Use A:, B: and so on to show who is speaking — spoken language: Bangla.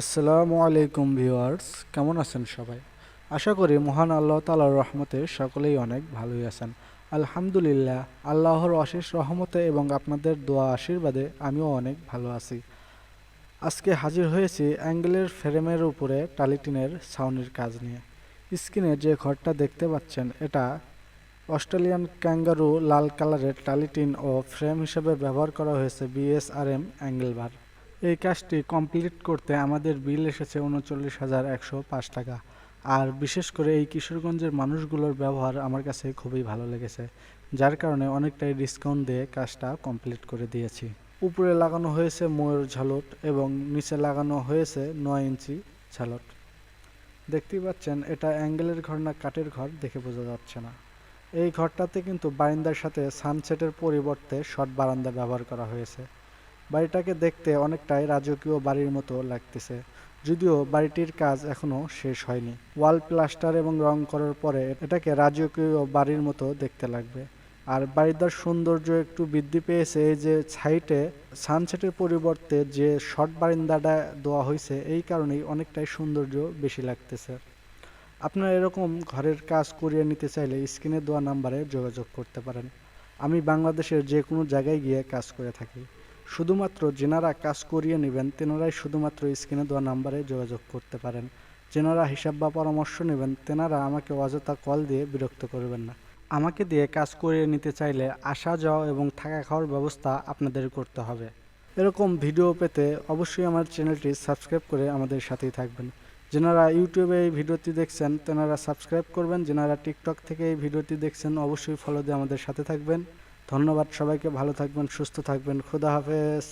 A: আসসালামু আলাইকুম ভিউয়ার্স, কেমন আছেন সবাই? আশা করি মহান আল্লাহ তালার রহমতে সকলেই অনেক ভালোই আছেন। আলহামদুলিল্লাহ, আল্লাহর অশেষ রহমতে এবং আপনাদের দোয়া আশীর্বাদে আমিও অনেক ভালো আছি। আজকে হাজির হয়েছি অ্যাঙ্গেলের ফ্রেমের উপরে টালিটিনের ছাউনির কাজ নিয়ে। স্ক্রিনে যে ঘরটা দেখতে পাচ্ছেন, এটা অস্ট্রেলিয়ান ক্যাঙ্গারু লাল কালারের টালিটিন ও ফ্রেম হিসেবে ব্যবহার করা হয়েছে বিএসআরএম অ্যাঙ্গেল বার। এই কাজটি কমপ্লিট করতে আমাদের বিল এসেছে উনচল্লিশ হাজার একশো পাঁচ টাকা। আর বিশেষ করে এই কিশোরগঞ্জের মানুষগুলোর ব্যবহার আমার কাছে খুবই ভালো লেগেছে, যার কারণে অনেকটাই ডিসকাউন্ট দিয়ে কাজটা কমপ্লিট করে দিয়েছি। উপরে লাগানো হয়েছে ময়ূর ঝালট এবং নিচে লাগানো হয়েছে নয় ইঞ্চি ঝালট। দেখতেই পাচ্ছেন, এটা অ্যাঙ্গেলের ঘর না কাঠের ঘর দেখে বোঝা যাচ্ছে না। এই ঘরটাতে কিন্তু বারান্দার সাথে সানসেটের পরিবর্তে শর্ট বারান্দা ব্যবহার করা হয়েছে। বাড়িটাকে দেখতে অনেকটাই রাজকীয় বাড়ির মতো লাগতেছে। যদিও বাড়িটির কাজ এখনও শেষ হয়নি। ওয়াল প্লাস্টার এবং রং করার পরে এটাকে রাজকীয় বাড়ির মতো দেখতে লাগবে। আর বাড়িটার সৌন্দর্য একটু বৃদ্ধি পেয়েছে এই যে সাইটে সানসেটের পরিবর্তে যে শর্ট বারিন্দাটা দেওয়া হয়েছে, এই কারণেই অনেকটাই সৌন্দর্য বেশি লাগতেছে। আপনারা এরকম ঘরের কাজ করিয়ে নিতে চাইলে স্ক্রিনে দেওয়া নাম্বারে যোগাযোগ করতে পারেন। আমি বাংলাদেশের যে কোনো জায়গায় গিয়ে কাজ করে থাকি। শুধুমাত্র যেনারা কাজ করিয়ে নেবেন, তেনারাই শুধুমাত্র স্ক্রিনে দেওয়া নাম্বারে যোগাযোগ করতে পারেন। যেনারা হিসাব বা পরামর্শ নেবেন, তেনারা আমাকে অযথা কল দিয়ে বিরক্ত করবেন না। আমাকে দিয়ে কাজ করিয়ে নিতে চাইলে আসা যাওয়া এবং থাকা খাওয়ার ব্যবস্থা আপনাদের করতে হবে। এরকম ভিডিও পেতে অবশ্যই আমার চ্যানেলটি সাবস্ক্রাইব করে আমাদের সাথেই থাকবেন। যেনারা ইউটিউবে এই ভিডিওটি দেখছেন, তেনারা সাবস্ক্রাইব করবেন। যেনারা টিকটক থেকে এই ভিডিওটি দেখছেন, অবশ্যই ফলো দিয়ে আমাদের সাথে থাকবেন। ধন্যবাদ সবাইকে ভালো থাকবেন সুস্থ থাকবেন খুদা হাফেজ।